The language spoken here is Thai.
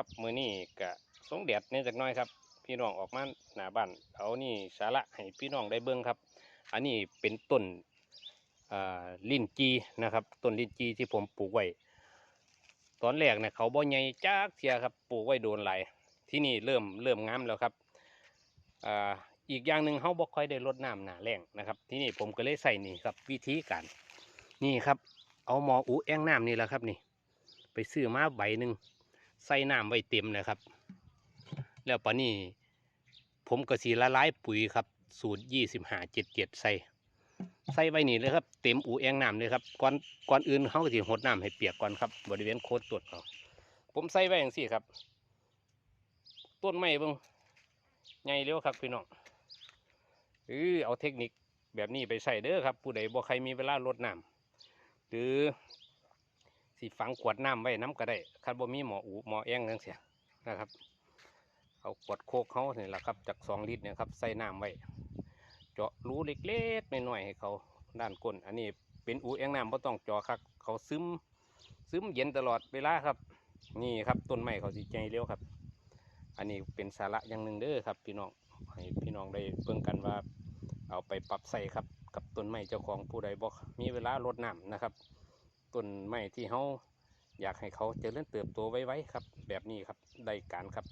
ครับมือนี้กะสงแดดเนี่ยจากน้อยครับ พี่น้องออกมาหน้าบ้านเอานี่สาระให้พี่น้องได้เบิ่งครับ อันนี้เป็นต้นลิ้นจีนะครับต้นลิ้นจีที่ผมปลูกไว้ตอนแรกเนี่ยเขาบ่ใหญ่จักเทียครับปลูกไว้โดนไหลที่นี่เริ่มเริ่มงามแล้วครับอีกอย่างหนึ่งเขาบ่ค่อยได้รดน้ำหนาแรงนะครับ ที่นี่ผมก็เลยใส่นี่ครับวิธีการนี่ครับ เอาหมออูแองน้ำนี่แหละครับนี่ ไปซื้อมาใบหนึ่ง ใส่น้ำไว้เต็มเลยครับ แล้วปะนี่ผมก็สีละลายปุ๋ยครับ สูตรยี่สิบห้าเจ็ดเจ็ดใส่ใส่ไว้นี่เลยครับ เต็มอูแองน้ำเลยครับก่อนก่อนอื่นเขาก็สิหดน้ำให้เปียกก่อนครับ บริเวณโคตรต้นเขาผมใส่ไว้อย่างสี่ครับ ต้นไม้เบิ่งใหญ่เร็วครับพี่น้องเออเอาเทคนิคแบบนี้ไปใส่เด้อครับ ผู้ใดบ่ใครมีเวลารดน้ำหรือ สิฝังขวดน้ำไว้น้ำก็ได้คันบ่มีหมออูหมอแองจังเสียนะครับ เอาขวดโคกเขาเนี่ยแหละครับจากสองลิตรเนี่ยครับใส่น้ำไว้ เจาะรูเล็กๆหน่อยๆให้เขาด้านก้น อันนี้เป็นอูแองน้ำไ่ต้องเจาะครับเขาซึมซึมเย็นตลอดเวลาครับ นี่ครับต้นไม้เขาสิใจเร็วครับ อันนี้เป็นสาระอย่างหนึ่งเด้อครับ พี่น้องให้พี่น้องได้เบิ่งกันว่าเอาไปปรับใส่ครับ กับต้นไม้เจ้าของผู้ใดบอกมีเวลารดน้ำนะครับ ต้นไม้ที่เขาอยากให้เขาเจริญเติบโตไว้ๆครับ แบบนี้ครับได้การครับ